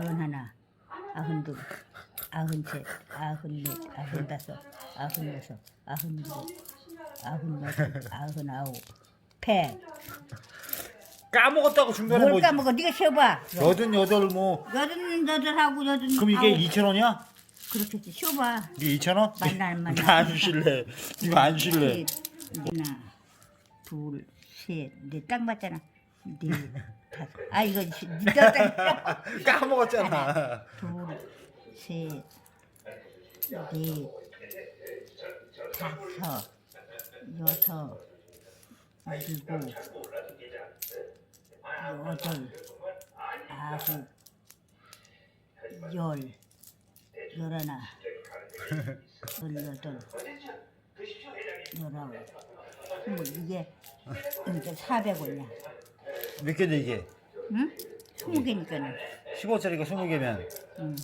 아흔 하나, 아흔 둘, 아흔 셋, 아흔 넷, 아흔 다섯, 아흔 여섯, 아흔 일곱, 아흔 여덟, 아흔 아홉. 백. 까먹었다고 중간에 뭘 뭐 까먹어? 네가 쉬어봐. 여든 여덟 뭐 여든 여덟하고 여든 그럼 이게 아홉. 2천 원이야? 그렇겠지. 쉬어봐. 이게 2천 원? 만나, 안 만나. 나안 주실래? 이거 안 주실래? 하나, 둘, 셋, 넷. 딱 맞잖아. 넷, 다섯. 아 이거 딱. 까먹었잖아. 둘, 셋, 넷, 다섯, 여섯, 일곱, 여덟, 아홉, 열, 열하나, 열여덟, 열아홉, 스물 이게 이게 400원이야. 몇 개인데 이게? 응? 20개니까는. 15짜리가 20개면. 응.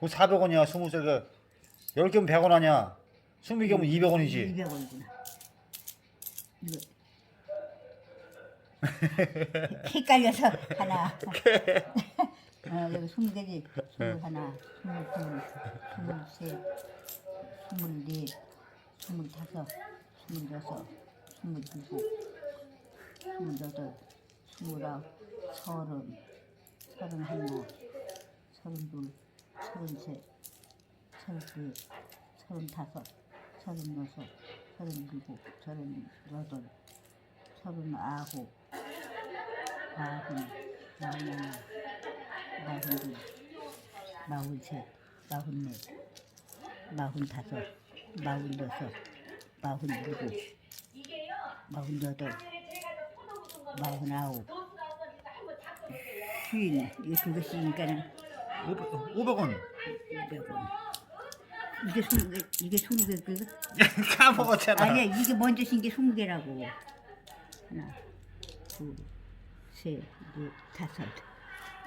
그 400원이야, 20짜리가. 10개면 100원 아니야. 20개면 200원이지. 200원이구나. 이거. 헷갈려서 하나. 어, 여기 20개지. 21, 22, 23, 24, 25, 26, 27, 28, 28. 무라, 서른, 서른한모, 서른 둘, 서른 셋, 서른 넷, 서른 다섯, 서른 여섯, 서른 일곱, 서른 여덟, 서른 아홉, 마흔, 마흔 마흔 둘, 마흔 셋, 마흔 넷, 마흔 다섯, 마흔 여섯, 마흔 일곱, 마흔 여덟, 마흔 아홉, 쉰, 이거 두 개씩이니까는 500원 200원. 이게 스무 개, 이게 스무 개, 그 까먹었잖아. 아니야 이게 먼저 신게 스무 개라고. 하나 둘셋넷 다섯.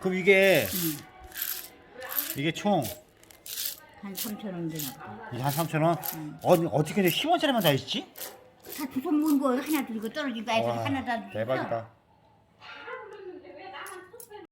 그럼 이게 음, 이게 총? 한 3천 원 되나. 보다 이게 한 3,000원? 어, 어떻게 근데 10원짜리만 다 있지? 다 주워 모은 거 하나 들고 거 해서 와, 하나 다. 대박이다